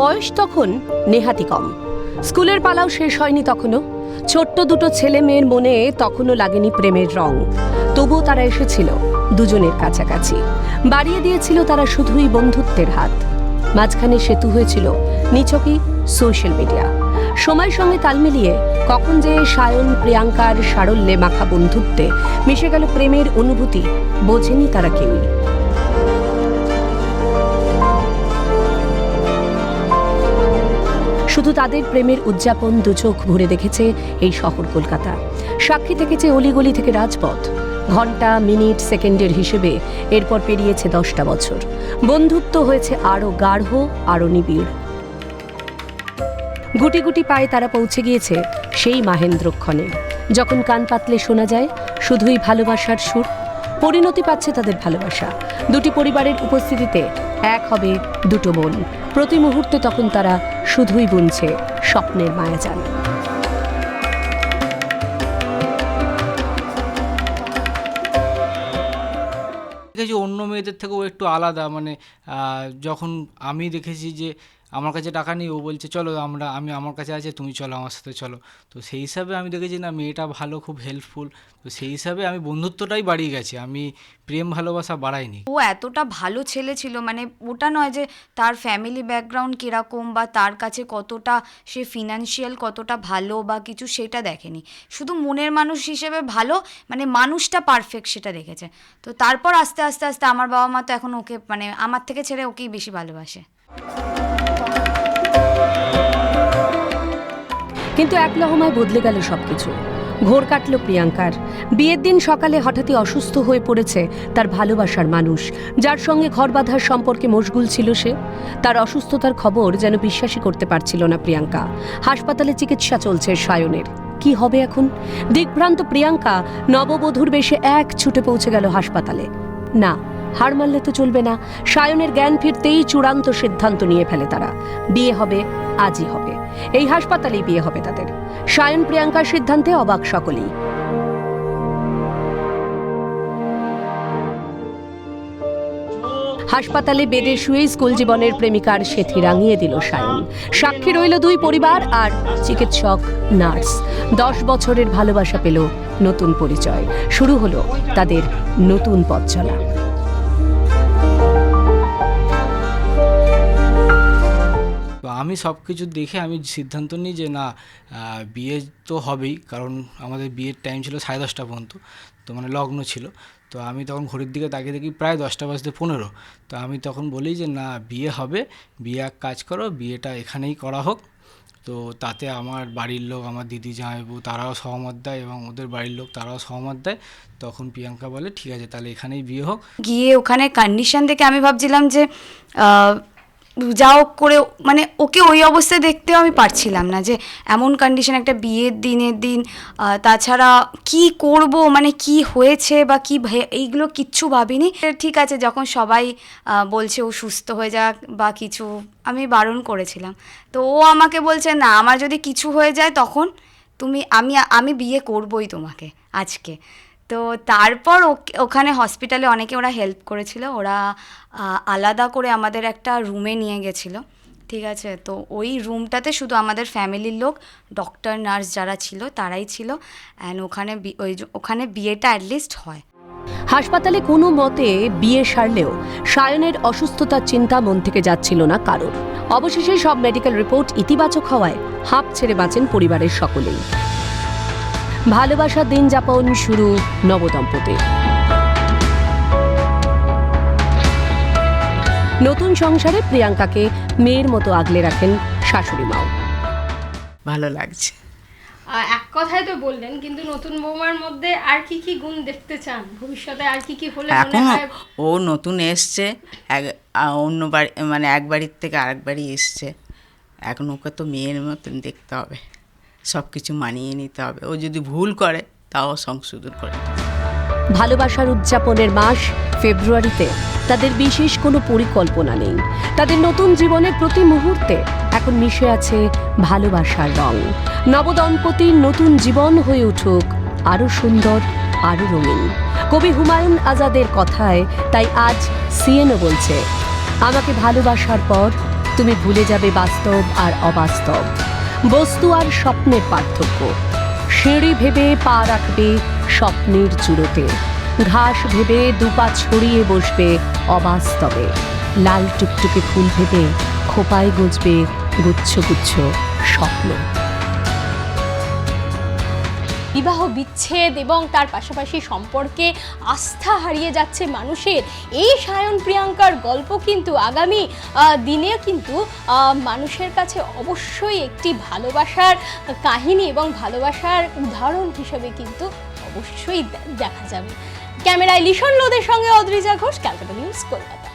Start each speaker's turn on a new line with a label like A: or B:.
A: বয়স তখন নেহাতি কম। স্কুলের পালাও শেষ হয়নি তখনও। ছোট্ট দুটো ছেলে মেয়ের মনে তখনও লাগেনি প্রেমের রং। তবুও তারা এসেছিল দুজনের কাছাকাছি। বাড়িয়ে দিয়েছিল তারা শুধুই বন্ধুত্বের হাত। মাঝখানে সেতু হয়েছিল নিছকই সোশ্যাল মিডিয়া। সময়ের সঙ্গে তাল মিলিয়ে কখন যে সায়ন, প্রিয়াঙ্কার সারল্যে মাখা বন্ধুত্বে মিশে গেল প্রেমের অনুভূতি, বোঝেনি তারা কেউই। শুধু তাদের প্রেমের উদযাপন দুচোখ ভরে দেখেছে এই শহর কলকাতা। সাক্ষী থেকেছে অলিগলি থেকে রাজপথ। ঘণ্টা, মিনিট, সেকেন্ডের হিসেবে এরপর পেরিয়েছে দশটা বছর। বন্ধুত্ব হয়েছে আরও গাঢ় আরও নিবিড়। গুটি গুটি পায়ে তারা পৌঁছে গিয়েছে সেই মাহেন্দ্রক্ষণে। যখন কান পাতলে শোনা যায়, শুধুই ভালোবাসার সুর পরিণতি পাচ্ছে তাদের ভালোবাসা। দুটি পরিবারের উপস্থিতিতে এক হবে দুটো বোন। প্রতি মুহূর্তে তখন তারা শুধুই বুনছে স্বপ্নের মায়াজাল।
B: দেখেছি অন্য মেয়েদের থেকেও একটু আলাদা। মানে যখন আমি দেখেছি যে আমার কাছে টাকা নেই, ও বলছে, চলো আমরা, আমি আমার কাছে আছে, তুমি চলো আমার সাথে, চলো। তো সেই হিসাবে আমি দেখেছি না, মেয়েটা ভালো, খুব হেল্পফুল তো সেই হিসাবে আমি বন্ধুত্বটাই বাড়িয়ে গেছি, আমি প্রেম, ভালোবাসা বাড়াইনি।
C: ও এতটা ভালো ছেলে ছিল মানে ওটা নয় যে তার ফ্যামিলি ব্যাকগ্রাউন্ড কীরকম বা তার কাছে কতটা সে ফিনান্সিয়াল কতটা ভালো বা কিছু সেটা দেখেনি। শুধু মনের মানুষ হিসেবে ভালো মানে মানুষটা পারফেক্ট সেটা দেখেছে। তো তারপর আস্তে আস্তে আস্তে আমার বাবা মা তো এখন ওকে মানে আমার থেকে ছেড়ে ওকেই বেশি ভালোবাসে।
A: কিন্তু এক লহমায় বদলে গেল সবকিছু। ঘোর কাটল প্রিয়াঙ্কার। বিয়ের দিন সকালে হঠাৎই অসুস্থ হয়ে পড়েছে তার ভালোবাসার মানুষ, যার সঙ্গে ঘর বাঁধার সম্পর্কে মশগুল ছিল সে। তার অসুস্থতার খবর যেন বিশ্বাসই করতে পারছিল না প্রিয়াঙ্কা। হাসপাতালে চিকিৎসা চলছে সায়নের। কি হবে এখন? দিগ্ভ্রান্ত প্রিয়াঙ্কা নববধূর বেশে এক ছুটে পৌঁছে গেল হাসপাতালে। না হার মানলে তো চলবে না। সায়নের জ্ঞান ফিরতেই চূড়ান্ত সিদ্ধান্ত নিয়ে ফেলে তারা। বিয়ে হবে, আজই হবে। এই হাসপাতালেই বিয়ে হবে তাদের। সায়ন, প্রিয়াঙ্কার সিদ্ধান্তে অবাক সকলেই। হাসপাতালে বেডে শুয়ে স্কুল জীবনের প্রেমিকার সেথি রাঙিয়ে দিল সায়ন। সাক্ষী রইল দুই পরিবার আর চিকিৎসক, নার্স। দশ বছরের ভালোবাসা পেল নতুন পরিচয়। শুরু হলো তাদের নতুন পথ চলা।
B: আমি সব কিছু দেখে আমি সিদ্ধান্ত নিই যে না বিয়ে তো হবেই, কারণ আমাদের বিয়ের টাইম ছিল সাড়ে দশটা পর্যন্ত, তো মানে লগ্ন ছিল। তো আমি তখন ঘড়ির দিকে তাকিয়ে দেখি প্রায় দশটা বাজতে পনেরো। তো আমি তখন বলি যে না, বিয়ে হবে, বিয়ে এক কাজ করো, বিয়েটা এখানেই করা হোক। তো তাতে আমার বাড়ির লোক, আমার দিদি জামাইবু, তারাও সহমত দেয় এবং ওদের বাড়ির লোক তারাও সহমত দেয়। তখন প্রিয়াঙ্কা বলে, ঠিক আছে, তাহলে এখানেই বিয়ে হোক।
C: গিয়ে ওখানে কন্ডিশন দেখে আমি ভাবছিলাম যে আহ, যা হোক করে মানে ওকে ওই অবস্থায় দেখতেও আমি পারছিলাম না যে এমন কন্ডিশন একটা বিয়ের দিনের দিন তাছাড়া কি করব মানে কি হয়েছে বা কি এইগুলো কিচ্ছু ভাবিনি। ঠিক আছে যখন সবাই বলছে ও সুস্থ হয়ে যাক বা কিছু আমি বারণ করেছিলাম। তো ও আমাকে বলছে না আমার যদি কিছু হয়ে যায় তখন তুমি আমি আমি বিয়ে করবই তোমাকে আজকে। তো তারপর ওখানে হসপিটালে অনেকে ওরা হেল্প করেছিল। ওরা আলাদা করে আমাদের একটা রুমে নিয়ে গেছিল। ঠিক আছে? তো ওই রুমটাতে শুধু আমাদের ফ্যামিলির লোক ডক্টর নার্স যারা ছিল তারাই ছিল। অ্যান্ড ওখানে ওই ওখানে বিয়েটা অ্যাটলিস্ট হয়।
A: হাসপাতালে কোনো মতে বিয়ে সারলেও সায়নের অসুস্থতার চিন্তা মন থেকে যাচ্ছিল না কারোর। অবশেষে সব মেডিকেল রিপোর্ট ইতিবাচক হওয়ায় হাঁপ ছেড়ে বাঁচেন পরিবারের সকলেই। ভালোবাসার দিন যাপন শুরু নবদম্পতির। নতুন সংসারে প্রিয়াঙ্কাকে মেয়ের মতো আগলে রাখেন শাশুড়ি মাও।
D: ভালো লাগছে।
E: এক কথাই তো বললেন কিন্তু নতুন বৌমার মধ্যে আর কি কি গুণ দেখতে চান? ভবিষ্যতে আর কি কি হলে
D: এখন ও নতুন এসছে এক অন্য বাড়ি মানে এক বাড়ির থেকে আরেক বাড়ি এসছে। এখন ওকে তো মেয়ের মতন দেখতে হবে। সব কিছু মানিয়ে নিতে হবে। ও যদি ভুল করে, তাও সংশোধন করে
A: ভালোবাসার উদযাপনের মাস ফেব্রুয়ারিতে। তাদের বিশেষ কোনো পরিকল্পনা নেই। তাদের নতুন জীবনের প্রতি মুহূর্তে এখন মিশে আছে ভালোবাসার রং। নবদম্পতির নতুন জীবন হয়ে উঠুক আরও সুন্দর আরও রঙিন। কবি হুমায়ুন আজাদের কথায়, তাই আজ সিএনও বলছে, আমাকে ভালোবাসার পর তুমি ভুলে যাবে বাস্তব আর অবাস্তব। বস্তু আর স্বপ্নের পার্থক্য। সিঁড়ি ভেবে পা রাখবে স্বপ্নের চূড়োতে। ঘাস ভেবে দুপা ছড়িয়ে বসবে অবাস্তবে। লাল টুকটুকে ফুল ভেবে খোপায় গুজবে গুচ্ছ গুচ্ছ স্বপ্ন।
E: বিবাহ বিচ্ছেদ এবং তার পাশাপাশি সম্পর্কে আস্থা হারিয়ে যাচ্ছে মানুষের। এই সায়ন প্রিয়াঙ্কার গল্প কিন্তু আগামী দিনে কিন্তু মানুষের কাছে অবশ্যই একটি ভালোবাসার কাহিনী এবং ভালোবাসার উদাহরণ হিসেবে কিন্তু অবশ্যই দেখা যাবে। ক্যামেরায় লিশন লোদের সঙ্গে অদ্রিজা ঘোষ, ক্যালকাটা নিউজ কলকাতা।